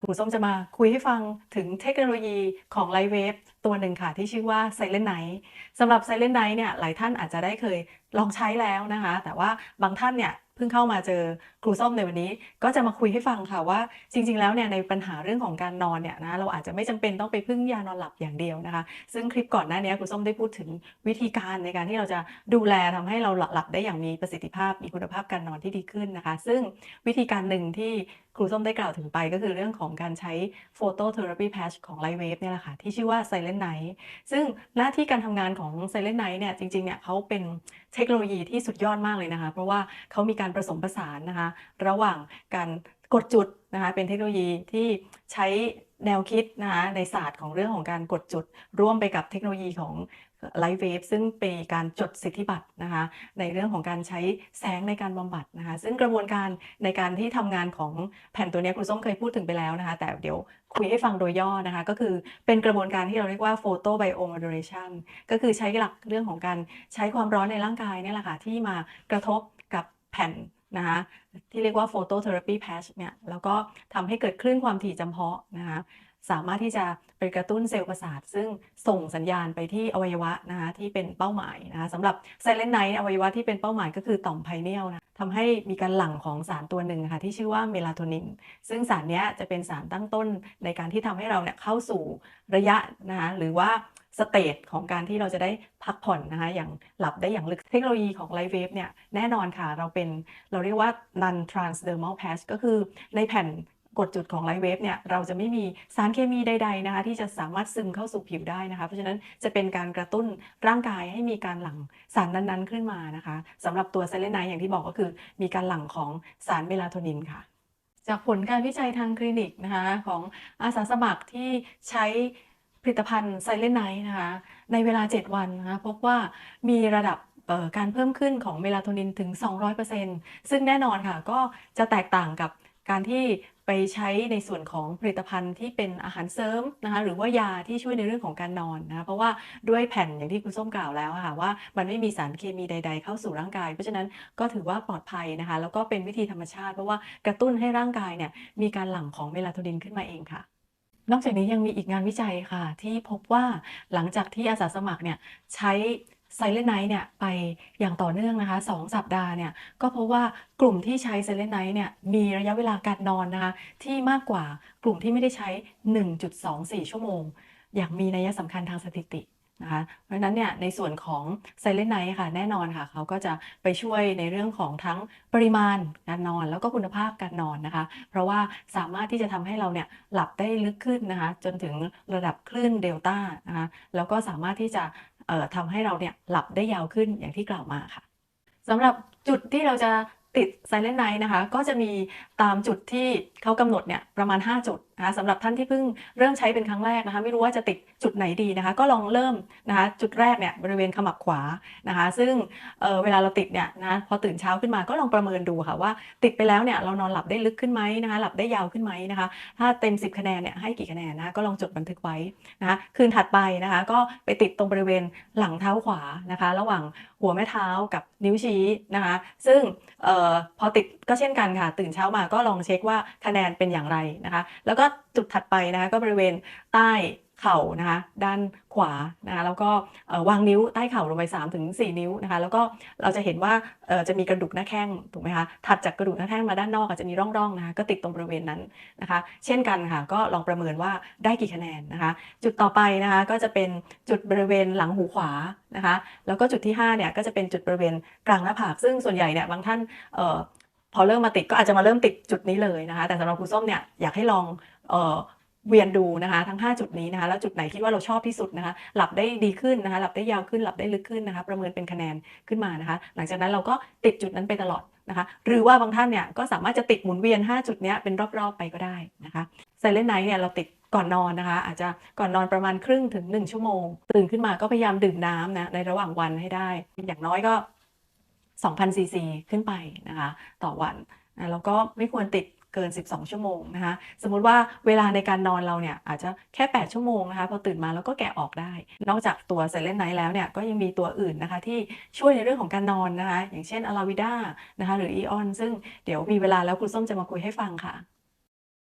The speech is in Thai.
ครูส้มจะมาคุยให้ฟังถึงเทคโนโลยีของไลฟ์เวฟตัวหนึ่งค่ะ ที่ชื่อว่า Silent Night สำหรับ Silent Night เนี่ยหลายท่านอาจจะได้เคยลองใช้แล้วนะคะ แต่ว่าบางท่านเนี่ย พิ่งเข้ามาเจอครูส้มในวันนี้ ก็จะมาคุยให้ฟังค่ะว่า จริง ๆ แล้วเนี่ยในปัญหาเรื่องของการนอนเนี่ยนะเราอาจจะไม่จำเป็นต้องไปพึ่งยานอนหลับอย่างเดียวนะคะ ซึ่งคลิปก่อนหน้านี้ครูส้มได้พูดถึงวิธีการในการที่เราจะดูแลทำให้เราหลับได้อย่างมีประสิทธิภาพมีคุณภาพการนอนที่ดีขึ้นนะคะ ซึ่งวิธีการหนึ่งที่ครูส้มได้กล่าวถึงไปก็คือเรื่องของการใช้ Phototherapy Patch ของ Lightwave เนี่ยแหละค่ะที่ชื่อว่า Silent Night ซึ่งหน้าที่การทำงานของ Silent Night เนี่ยจริงๆเนี่ยเขาเป็นเทคโนโลยีที่สุดยอดมากเลยนะคะ เพราะว่าเขามีการผสมผสานนะคะ ระหว่างการกดจุดนะคะเป็นเทคโนโลยีที่ใช้แนวคิดนะคะในศาสตร์ของเรื่องของการกดจุด ร่วมไปกับเทคโนโลยีของ Light Wave ซึ่งเป็นการจดสิทธิบัตรนะคะในเรื่องของการใช้แสงในการบำบัดนะคะซึ่งกระบวนการในการที่ทำงานของแผ่นตัวนี้ครูส้มเคยพูดถึงไปแล้วนะคะ แต่เดี๋ยวคุยให้ฟังโดยย่อนะคะ ก็คือเป็นกระบวนการที่เราเรียกว่า photo biomodulation ก็คือใช้หลักเรื่องของการใช้ความร้อนในร่างกายนี่แหละค่ะที่มากระทบ แผ่นนะคะที่เรียกว่า phototherapy patch เนี่ยแล้วก็ทำให้เกิดคลื่นความถี่จำเพาะนะคะสามารถที่จะไปกระตุ้นเซลล์ประสาท ซึ่งส่งสัญญาณไปที่อวัยวะนะคะที่เป็นเป้าหมายนะคะสำหรับ Silent Night อวัยวะที่เป็นเป้าหมายก็คือต่อมไพเนียลนะทำให้มีการหลั่งของสารตัวหนึ่งค่ะที่ชื่อว่าเมลาโทนิน ซึ่งสารนี้จะเป็นสารตั้งต้นในการที่ทำให้เราเนี่ยเข้าสู่ระยะนะคะหรือว่า สเตจของการที่เราจะได้พักผ่อนนะคะอย่างหลับได้อย่างลึกเทคโนโลยีของ Light Wave เนี่ยแน่นอนค่ะ เราเป็นเราเรียกว่า non transdermal patch ก็คือในแผ่นกดจุดของ Light Wave เนี่ยเราจะไม่มีสารเคมีใดๆนะคะที่จะสามารถซึมเข้าสู่ผิวได้นะคะ เพราะฉะนั้นจะเป็นการกระตุ้นร่างกายให้มีการหลั่งสารนั้นๆขึ้นมานะคะสำหรับตัวเซเลนไนอย่างที่บอกก็คือมีการหลั่งของสารเมลาโทนินค่ะ จากผลการวิจัยทางคลินิกนะคะของอาสาสมัครที่ใช้ ผลิตภัณฑ์ไซเลนไนนะคะ ในเวลา 7 วันนะคะพบว่ามีระดับการเพิ่มขึ้นของเมลาโทนินถึง 200%ซึ่งแน่นอนค่ะ ก็จะแตกต่างกับการที่ไปใช้ในส่วนของผลิตภัณฑ์ที่เป็นอาหารเสริมนะคะหรือว่ายาที่ช่วยในเรื่องของการนอนนะคะเพราะว่าด้วยแผ่นอย่างที่คุณส้มกล่าวแล้วค่ะว่ามันไม่มีสารเคมีใด ๆ เข้าสู่ร่างกาย เพราะฉะนั้นก็ถือว่าปลอดภัยนะคะแล้วก็เป็นวิธีธรรมชาติ เพราะว่ากระตุ้นให้ร่างกายเนี่ยมีการหลั่งของเมลาโทนินขึ้นมาเองค่ะ นอกจากนี้ยังมีอีกงานวิจัยค่ะ ที่พบว่าหลังจากที่อาสาสมัครเนี่ยใช้ไซเลนไนท์เนี่ยไปอย่างต่อเนื่องนะคะ2สัปดาห์เนี่ยก็เพราะว่ากลุ่มที่ใช้ไซเลนไนท์เนี่ยมีระยะเวลาการนอนนะคะที่มากกว่ากลุ่มที่ไม่ได้ใช้ 1.24 ชั่วโมง อย่างมีนัยสำคัญทางสถิติ นะคะเพราะฉะนั้นเนี่ยในส่วนของไซเลนไนท์ค่ะแน่นอนค่ะเขาก็จะไปช่วยในเรื่องของทั้งปริมาณการนอนแล้วก็คุณภาพการนอนนะคะ เพราะว่าสามารถที่จะทำให้เราเนี่ยหลับได้ลึกขึ้นนะคะจนถึงระดับคลื่นเดลต้านะคะแล้วก็สามารถที่จะทำให้เราเนี่ยหลับได้ยาวขึ้นอย่างที่กล่าวมาค่ะสำหรับจุดที่เราจะติด Silent Night นะคะ ก็จะมีตามจุดที่เขากำหนดเนี่ยประมาณ 5 จุด นะคะสำหรับท่านที่เพิ่งเริ่มใช้เป็นครั้งแรกนะคะ ไม่รู้ว่าจะติดจุดไหนดีนะคะ ก็ลองเริ่มนะคะ จุดแรกเนี่ยบริเวณขมับขวานะคะ ซึ่งเเวลาเราติดเนี่ยนะพอตื่นเช้าขึ้นมาก็ลองประเมินดูค่ะว่า ติดไปแล้วเนี่ยเรานอนหลับได้ลึกขึ้นไหมนะคะ หลับได้ยาวขึ้นไหมนะคะ ถ้าเต็ม 10 คะแนนเนี่ยให้กี่คะแนนนะคะก็ลองจดบันทึกไว้นะคะคืนถัดไปนะคะ ก็ไปติดตรงบริเวณหลังเท้าขวานะคะ ระหว่างหัวแม่เท้ากับนิ้วชี้นะคะ ซึ่งออพอติดก็เช่นกันค่ะ ตื่นเช้ามาก็ลองเช็คว่าคะแนนเป็นอย่างไรนะคะ แล้วก็จุดถัดไปนะคะก็บริเวณใต้เข่านะคะด้านขวานะคะแล้วก็วางนิ้วใต้เข่าลงไป3ถึง4นิ้วนะคะแล้วก็เราจะเห็นว่าจะมีกระดูกหน้าแข้งถูกไหมคะถัดจากกระดูกหน้าแข้งมาด้านนอกอาจจะมีร่องๆนะคะก็ติดตรงบริเวณนั้นนะคะ เช่นกันค่ะก็ลองประเมินว่าได้กี่คะแนนนะคะ จุดต่อไปนะคะก็จะเป็นจุดบริเวณหลังหูขวานะคะแล้วก็จุดที่5เนี่ยก็จะเป็นจุดบริเวณกลางหน้าผาก ซึ่งส่วนใหญ่เนี่ยบางท่านพอเริ่มมาติดก็อาจจะมาเริ่มติดจุดนี้เลยนะคะ แต่สำหรับครูส้มเนี่ยอยากให้ลอง เวียนดูนะคะทั้ง 5 จุดนี้นะคะแล้วจุดไหนคิดว่าเราชอบที่สุดนะคะหลับได้ดีขึ้นนะคะหลับได้ยาวขึ้นหลับได้ลึกขึ้นนะคะประเมินเป็นคะแนนขึ้นมานะคะ หลังจากนั้นเราก็ติดจุดนั้นไปตลอดนะคะหรือว่าบางท่านเนี่ยก็สามารถจะติดหมุนเวียน 5 จุดนี้เป็นรอบๆไปก็ได้นะคะไซเลนไนท์เนี่ยเราติดก่อนนอนนะคะ อาจจะก่อนนอนประมาณครึ่งถึง 1 ชั่วโมง ตื่นขึ้นมาก็พยายามดื่มน้ำนะในระหว่างวันให้ได้ อย่างน้อยก็2,000ซีซีขึ้นไปนะคะต่อวันแล้วก็ไม่ควรติด เกิน 12 ชั่วโมงนะคะสมมุติว่าเวลาในการนอนเราเนี่ยอาจจะแค่ 8 ชั่วโมงนะคะพอตื่นมาแล้วก็แกะออกได้ นอกจากตัวเซเลนไนท์แล้วเนี่ยก็ยังมีตัวอื่นนะคะที่ช่วยในเรื่องของการนอนนะคะอย่างเช่นอะลาวิด้านะคะหรืออีออนซึ่งเดี๋ยวมีเวลาแล้วคุณส้มจะมาคุยให้ฟังค่ะ